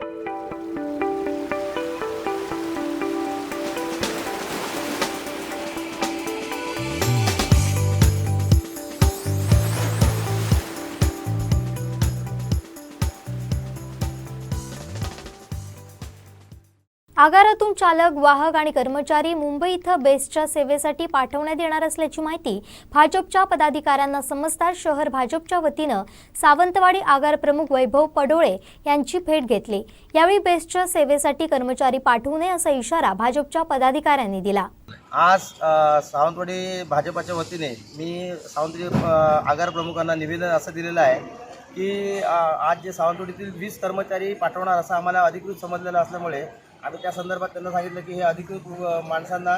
Thank you. आगारातून चालक वाहक आणि कर्मचारी मुंबई इथं बेस्टच्या सेवेसाठी पाठवण्यात येणार असल्याची माहिती भाजपच्या पदाधिकाऱ्यांना समजताच शहर भाजपच्या वतीनं सावंतवाडी आगार प्रमुख वैभव पडोळे यांची भेट घेतली. यावेळी बेस्टच्या सेवेसाठी कर्मचारी पाठवू नये असा इशारा भाजपच्या पदाधिकाऱ्यांनी दिला. आज सावंतवाडी भाजपाच्या वतीने मी सावंतवाडी आगार प्रमुखांना निवेदन असं दिलेलं आहे की आज जे सावंतवाडीतील वीस कर्मचारी पाठवणार असं आम्हाला अधिकृत समजलेलं असल्यामुळे आम्ही त्या संदर्भात त्यांना सांगितलं की हे अधिकृत माणसांना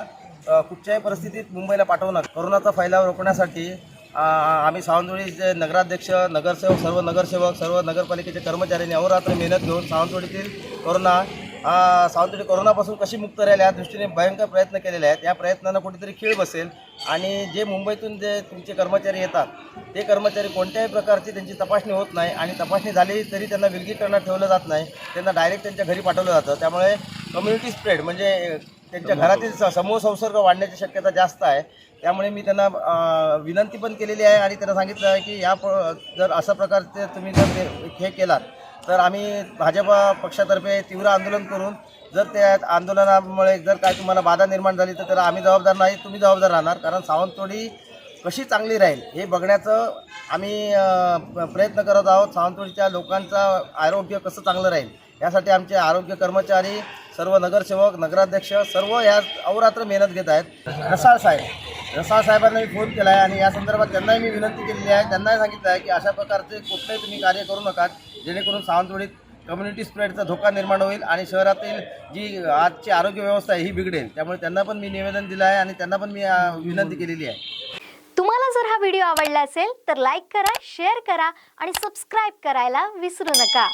कुठच्याही परिस्थितीत मुंबईला पाठवणार. कोरोनाचा फैलाव रोखण्यासाठी आम्ही सावंतवाडीचे नगराध्यक्ष नगरसेवक सर्व नगरसेवक सर्व नगरपालिकेचे कर्मचाऱ्यांनी अहोरात्र मेहनत घेऊन सावंतवाडीतील कोरोना सावंतवाडी कोरोनापासून कशी मुक्त राहील या दृष्टीने भयंकर प्रयत्न केलेले आहेत. या प्रयत्नांना कुठेतरी खीळ बसेल. आणि जे मुंबईतून जे तुमचे कर्मचारी येतात ते कर्मचारी कोणत्याही प्रकारची त्यांची तपासणी होत नाही आणि तपासणी झाली तरी त्यांना विलगीकरणात ठेवलं जात नाही. त्यांना डायरेक्ट त्यांच्या घरी पाठवलं जातं. त्यामुळे कम्युनिटी स्प्रेड म्हणजे त्यांच्या घरातील समूह संसर्ग वाढण्याची शक्यता जास्त आहे. त्यामुळे मी त्यांना विनंती पण केलेली आहे आणि त्यांना सांगितलं आहे की या जर अशा प्रकारचे तुम्ही जर हे केलात तर आम्ही भाजपा पक्षातर्फे तीव्र आंदोलन करून जर त्या आंदोलनामुळे जर काय तुम्हाला बाधा निर्माण झाली तर त्याला आम्ही जबाबदार नाही तुम्ही जबाबदार राहणार. कारण सावंतवाडी कशी चांगली राहील हे बघण्याचं आम्ही प- प्रयत्न करत आहोत. सावंतवाडीच्या लोकांचं आरोग्य कसं चांगलं राहील यासाठी आमचे आरोग्य कर्मचारी सर्व नगरसेवक नगराध्यक्ष सर्व या अहोरात्र मेहनत घेत आहेत. रसाळ साहेब रसाळ साहेबांना मी फोन केला आहे आणि या संदर्भात त्यांनाही मी विनंती केलेली आहे. त्यांनाही सांगितलं आहे की अशा प्रकारचे कुठलंही तुम्ही कार्य करू नका. जेणेकरून सावंतवाडीत कम्युनिटी स्प्रेडचा धोका निर्माण होईल आणि शहरातील जी आजची आरोग्य व्यवस्था आहे ही बिघडेल. त्यामुळे त्यांना पण मी निवेदन दिलं आहे आणि त्यांना पण मी विनंती केलेली आहे. तुम्हाला जर हा व्हिडिओ आवडला असेल तर लाईक करा शेअर करा आणि सबस्क्राईब करायला विसरू नका.